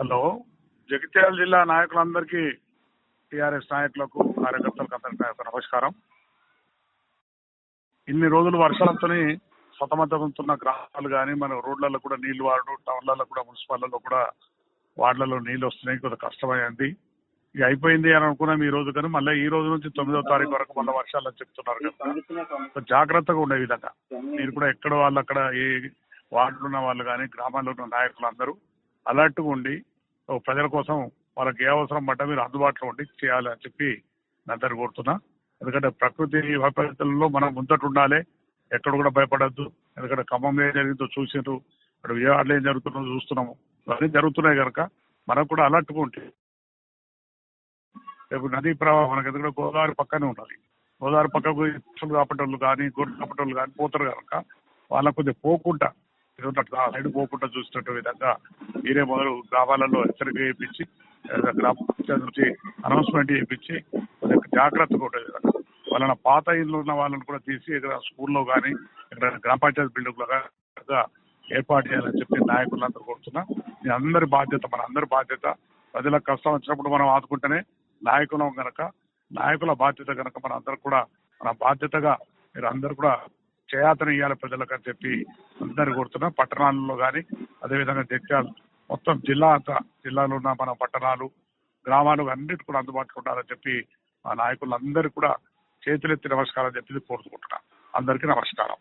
Hello. Jagtial జిల్లా నాయకులందరికీ TRS నాయకులకు కార్యకర్తలకు అందరికీ నమస్కారం. ఇన్ని రోజులు వర్షాలతోని సతమతమవుతున్న గ్రామాలు కానీ మన రోడ్లలో కూడా నీళ్ళు వాడు టౌన్లలో కూడా మున్సిపాల్లో కూడా వార్డులలో నీళ్ళు వస్తున్నాయి కొంత కష్టమైంది. ఇక అయిపోయింది అని అనుకున్నాం ఈ రోజు కానీ మళ్ళీ ఈ రోజు నుంచి తొమ్మిదో తారీఖు వరకు మళ్ళీ వర్షాలు అని చెప్తున్నారు కదా. జాగ్రత్తగా ఉండే విధంగా. మీరు కూడా ఎక్కడ వాళ్ళు అక్కడ ఏ వార్డులు ఉన్న వాళ్ళు కానీ గ్రామాల్లో ఉన్న నాయకులు అందరూ అలర్ట్గా ఉండి ప్రజల కోసం వాళ్ళకి ఏ అవసరం పడ్డా మీరు అందుబాటులో ఉండి చేయాలని చెప్పి నందరి అందరు కోరుతున్నా. ఎందుకంటే ప్రకృతి వైపరీత్యంలో మనం ముందట ఉండాలి ఎక్కడ కూడా భయపడద్దు. ఎందుకంటే ఖమ్మం ఏం జరిగిందో చూసిండ్రు ఇక్కడ విజయవాడలో ఏం జరుగుతుందో చూస్తున్నాము. అవన్నీ జరుగుతున్నాయి కనుక మనం కూడా అలర్ట్గా ఉంటే రేపు నదీ ప్రవాహం మనకి ఎందుకంటే గోదావరి పక్కనే ఉండాలి. గోదావరి పక్కకు ఇసులు కాపటోళ్ళు కానీ గొర్రెలు కాపటోళ్ళు కానీ పోతారు కనుక వాళ్ళకు కొద్దిగా పోకుండా ఇటువంటి ఆ సైడ్ పోకుండా చూసినట్టు విధంగా మీరే మొదలు గ్రామాలలో హెచ్చరిక చేయించి గ్రామ పంచాయతీ నుంచి అనౌన్స్మెంట్ చేయించి జాగ్రత్తగా ఉండే విధంగా. వాళ్ళ పాత ఇల్లు ఉన్న వాళ్ళని కూడా తీసి ఇక్కడ స్కూల్లో కానీ ఇక్కడ గ్రామ పంచాయతీ బిల్డింగ్లో కానీ ఏర్పాటు చేయాలని చెప్పి నాయకులందరూ కోరుతున్నా. ఇది అందరి బాధ్యత మన అందరి బాధ్యత. ప్రజలకు కష్టం వచ్చినప్పుడు మనం ఆదుకుంటేనే నాయకులం కనుక నాయకుల బాధ్యత కనుక మన అందరు కూడా మన బాధ్యతగా మీరు అందరూ కూడా చేయాతన ఇవ్వాలి ప్రజలకు అని చెప్పి అందరు కోరుతున్నా. పట్టణాలలో కానీ అదేవిధంగా జగ్యాలు మొత్తం జిల్లా అంతా జిల్లాలో ఉన్న మన పట్టణాలు గ్రామాలు అన్నిటి కూడా అందుబాటులో ఉండాలని చెప్పి మా నాయకులందరూ కూడా చేతులెత్తి నమస్కారం చెప్పి కోరుకుంటున్నా. అందరికీ నమస్కారం.